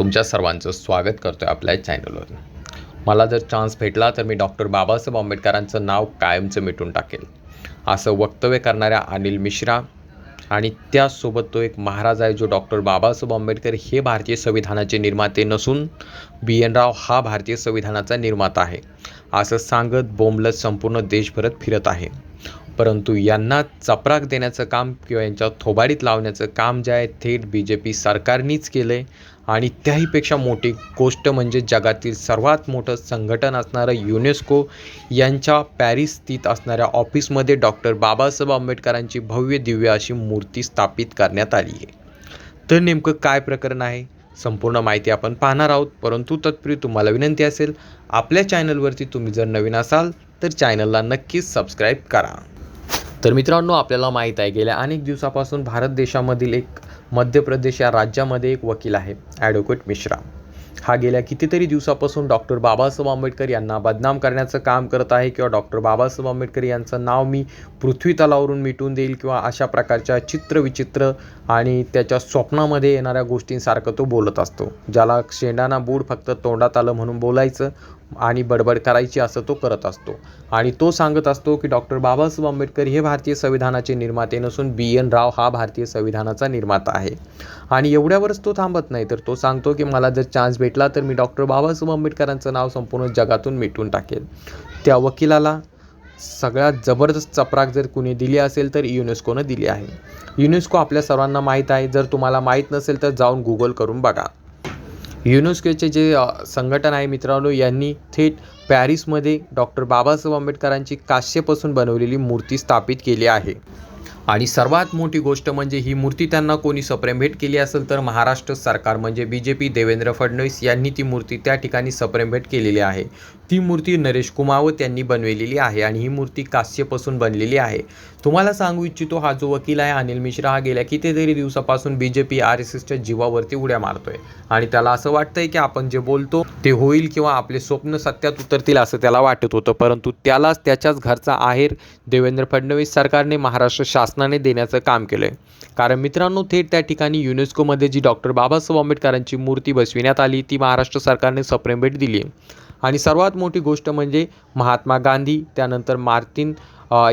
तुमच्या सर्वांचं स्वागत करतो आहे आपल्या चॅनलवर मला जर चान्स भेटला तर मी डॉक्टर बाबासाहेब आंबेडकरांचं नाव कायमचं मिटून टाकेल. असं वक्तव्य करणाऱ्या अनिल मिश्रा आणि त्यासोबत तो एक महाराज आहे जो डॉक्टर बाबासाहेब आंबेडकर हे भारतीय संविधानाचे निर्माते नसून बी एन राव हा भारतीय संविधानाचा निर्माता आहे. असं सांगत बोंबलत संपूर्ण देशभरात फिरत आहे. परंतु यांना चपराक देण्याचं काम किंवा यांच्या थोबाडीत लावण्याचं काम जे आहे थेट बी जे पी सरकारनीच केलं आहे आणि त्याहीपेक्षा मोठी गोष्ट म्हणजे जगातील सर्वात मोठं संघटन असणारं युनेस्को यांच्या पॅरिस स्थित असणाऱ्या ऑफिसमध्ये डॉक्टर बाबासाहेब आंबेडकरांची भव्य दिव्य अशी मूर्ती स्थापित करण्यात आली आहे. तर नेमकं काय प्रकरण आहे? संपूर्ण माहिती आपण पाहणार आहोत. परंतु तत्पूर्वी तुम्हाला विनंती असेल आपल्या चॅनलवरती तुम्ही जर नवीन असाल तर चॅनलला नक्कीच सबस्क्राईब करा. तर मित्रांनो आपल्याला माहीत आहे गेल्या अनेक दिवसापासून भारत देशामधील एक मध्य प्रदेश या राज्यामध्ये एक वकील आहे ॲडव्होकेट मिश्रा. हा गेल्या कितीतरी दिवसापासून डॉक्टर बाबासाहेब आंबेडकर यांना बदनाम करण्याचं काम करत आहे किंवा डॉक्टर बाबासाहेब आंबेडकर यांचं नाव मी पृथ्वी तलावरून मिटून देईल किंवा अशा प्रकारच्या चित्रविचित्र आणि त्याच्या स्वप्नामध्ये येणाऱ्या गोष्टींसारखं तो बोलत असतो ज्याला शेंडाना बूड फक्त तोंडात आलं म्हणून बोलायचं आणि बडबड करायची असं तो करत असतो. आणि तो सांगत असतो की डॉक्टर बाबासाहेब आंबेडकर हे भारतीय संविधानाचे निर्माते नसून बी. एन. राव हा भारतीय संविधानाचा निर्माता आहे. आणि एवढ्यावरच तो थांबत नाही तर तो सांगतो की मला जर चान्स भेटला तर मी डॉक्टर बाबासाहेब आंबेडकरांचं नाव संपूर्ण जगातून मिटून टाकेल त्या वकिलाला सगळ्यात जबरदस्त चपराक जर कुणी दिली असेल तर युनेस्कोनं दिली आहे. युनेस्को आपल्या सर्वांना माहीत आहे. जर तुम्हाला माहीत नसेल तर जाऊन गुगल करून बघा. युनेस्कोचे जे संघटन आहे मित्रांनो यांनी थेट पॅरिसमध्ये डॉक्टर बाबासाहेब आंबेडकरांची काश्यपासून बनवलेली मूर्ती स्थापित केली आहे. आणि सर्वात मोठी गोष्ट म्हणजे ही मूर्ती त्यांना कोणी सप्रेम भेट केली असेल तर महाराष्ट्र सरकार म्हणजे बी जे पी देवेंद्र फडणवीस यांनी ती मूर्ती त्या ठिकाणी सप्रेम भेट केलेली आहे. ती मूर्ती नरेश कुमावत यांनी बनवलेली आहे आणि ही मूर्ती कास्यपासून बनलेली आहे. तुम्हाला सांगू इच्छितो हा जो वकील आहे अनिल मिश्रा हा गेल्या कितीतरी दिवसापासून B J P R S एसच्या जीवावरती उड्या मारतोय. आणि त्याला असं वाटतंय की आपण जे बोलतो ते होईल किंवा आपले स्वप्न सत्यात उतरतील असं त्याला वाटत होतं. परंतु त्यालाच त्याच्याच घरचा आहेर देवेंद्र फडणवीस सरकारने महाराष्ट्र शासनाने देण्याचं काम केलं आहे कारण मित्रांनो थेट त्या ठिकाणी युनेस्कोमध्ये जी डॉक्टर बाबासाहेब आंबेडकरांची मूर्ती बसविण्यात आली ती महाराष्ट्र सरकारने सप्रेम भेट दिली आहे आणि सर्वात मोठी गोष्ट म्हणजे महात्मा गांधी त्यानंतर मार्तिन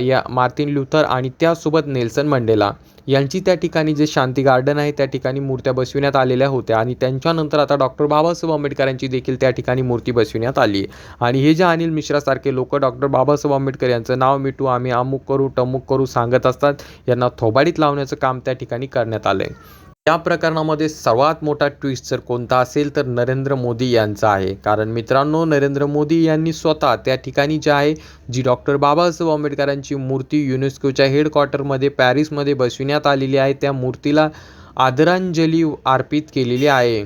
या मार्तिन लुथर आणि त्यासोबत नेल्सन मंडेला. यांची त्या ठिकाणी जे शांती गार्डन आहे त्या ठिकाणी मूर्त्या बसविण्यात आलेल्या होत्या आणि त्यांच्यानंतर आता डॉक्टर बाबासाहेब आंबेडकरांची देखील त्या ठिकाणी मूर्ती बसविण्यात आली आहे. आणि हे जे अनिल मिश्रासारखे लोक डॉक्टर बाबासाहेब आंबेडकर यांचं नाव मिटू आम्ही अमुक करू टमुक करू सांगत असतात यांना थोबाडीत लावण्याचं काम त्या ठिकाणी करण्यात आलं आहे या प्रकरणामध्ये सर्वात मोठा ट्विस्ट जर कोणता असेल तर नरेंद्र मोदी यांचा आहे. कारण मित्रांनो नरेंद्र मोदी यांनी स्वतः त्या ठिकाणी जे आहे जी डॉक्टर बाबासाहेब आंबेडकरांची मूर्ती युनेस्कोच्या हेडक्वार्टरमध्ये पॅरिसमध्ये बसविण्यात आलेली आहे त्या मूर्तीला आदरांजली अर्पित केलेली आहे.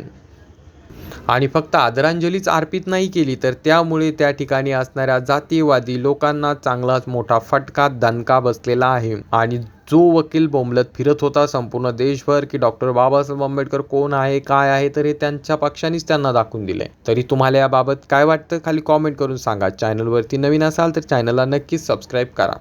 आणि फक्त आदरांजलीच अर्पित नाही केली तर त्यामुळे त्या ठिकाणी असणाऱ्या जातीयवादी लोकांना चांगलाच मोठा फटका दणका बसलेला आहे. आणि जो वकील बोंबलत फिरत होता संपूर्ण देशभर की डॉक्टर बाबासाहेब आंबेडकर कोण आहे काय आहे तर हे त्यांच्या पक्षानेच त्यांना दाखवून दिले तरी तुम्हाला याबाबत काय वाटतं खाली कॉमेंट करून सांगा. चॅनलवरती नवीन असाल तर चॅनलला नक्कीच सबस्क्राईब करा.